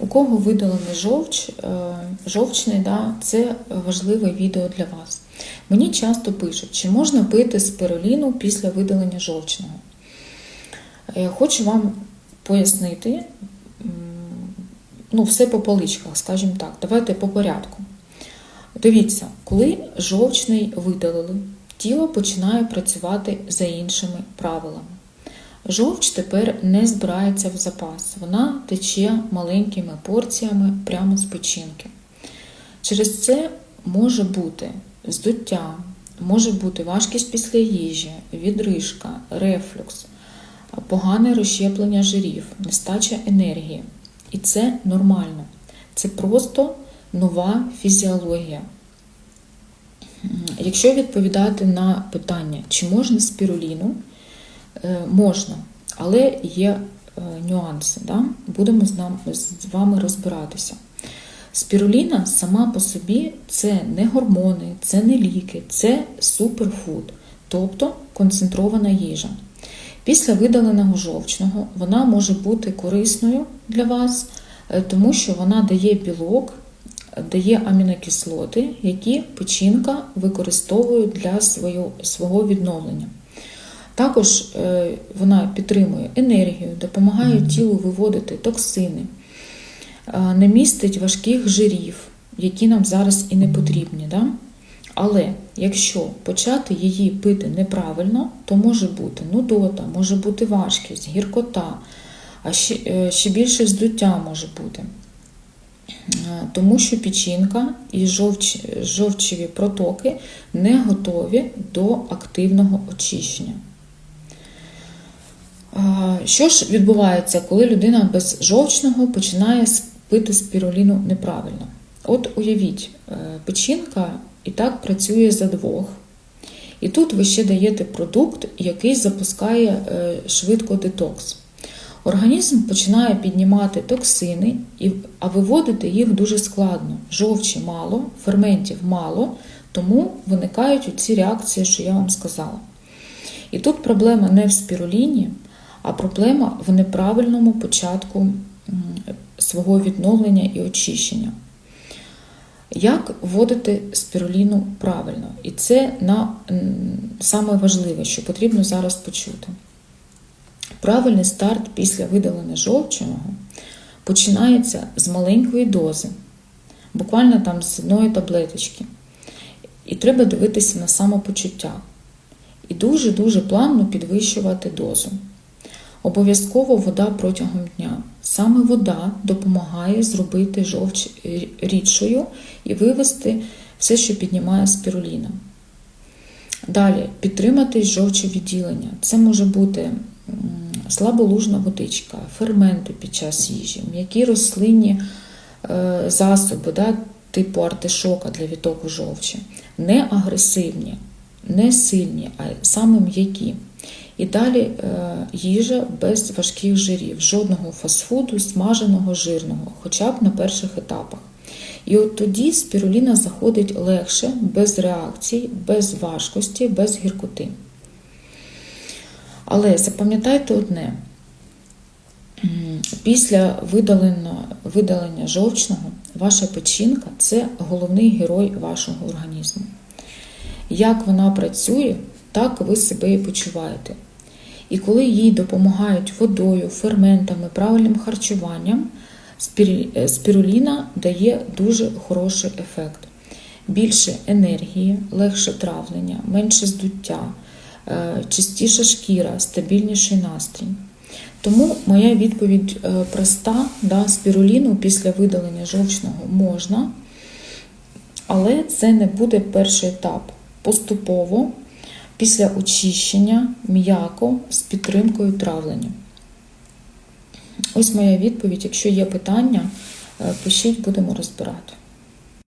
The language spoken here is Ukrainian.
У кого видалений жовч, е, жовчний, да, це важливе відео для вас. Мені часто пишуть, чи можна пити спируліну після видалення жовчного. Е, Хочу вам пояснити, ну, все по поличках, скажімо так. Давайте по порядку. Дивіться, коли жовчний видалили, тіло починає працювати за іншими правилами. Жовч тепер не збирається в запас, вона тече маленькими порціями прямо з печінки. Через це може бути здуття, може бути важкість після їжі, відрижка, рефлюкс, погане розщеплення жирів, нестача енергії. І це нормально. Це просто нова фізіологія. Якщо відповідати на питання, чи можна спіруліну, можна, але є е, нюанси. Да? Будемо з, нам, з вами розбиратися. Спіруліна сама по собі це не гормони, це не ліки, це суперфуд, тобто концентрована їжа. Після видаленого жовчного вона може бути корисною для вас, е, тому що вона дає білок, дає амінокислоти, які печінка використовує для свого відновлення. Також е, вона підтримує енергію, допомагає тілу виводити токсини, не містить важких жирів, які нам зараз і не потрібні. Да? Але якщо почати її пити неправильно, то може бути нудота, може бути важкість, гіркота, а ще, е, ще більше здуття може бути. Е, Тому що печінка і жовч, жовчеві протоки не готові до активного очищення. Що ж відбувається, коли людина без жовчного починає пити спіруліну неправильно? От уявіть, е, печінка і так працює за двох. І тут ви ще даєте продукт, який запускає е, швидко детокс. Організм починає піднімати токсини, а виводити їх дуже складно. Жовчі мало, ферментів мало, тому виникають ці реакції, що я вам сказала. І тут проблема не в спіруліні, а проблема в неправильному початку свого відновлення і очищення. Як вводити спіруліну правильно? І це на, саме важливе, що потрібно зараз почути. Правильний старт після видалення жовчного починається з маленької дози, буквально там з одної таблеточки. І треба дивитися на самопочуття. І дуже-дуже плавно підвищувати дозу. Обов'язково вода протягом дня. Саме вода допомагає зробити жовч рідшою і вивести все, що піднімає спіруліна. Далі підтримати жовчовідділення. Це може бути слаболужна водичка, ферменти під час їжі, м'які рослинні е, засоби, да, типу артишока для відтоку жовчі, не агресивні, не сильні, а саме м'які. І далі е, їжа без важких жирів, жодного фастфуду, смаженого, жирного, хоча б на перших етапах. І от тоді спіруліна заходить легше, без реакцій, без важкості, без гіркоти. Але запам'ятайте одне: після видалення, видалення жовчного ваша печінка це головний герой вашого організму. Як вона працює, так ви себе і почуваєте. І коли їй допомагають водою, ферментами, правильним харчуванням, е, спіруліна дає дуже хороший ефект. Більше енергії, легше травлення, менше здуття, е, чистіша шкіра, стабільніший настрій. Тому моя відповідь е, проста: да, спіруліну після видалення жовчного можна, але це не буде перший етап. Поступово, після очищення, м'яко з підтримкою травлення. Ось моя відповідь. Якщо є питання, е, пишіть, будемо розбирати.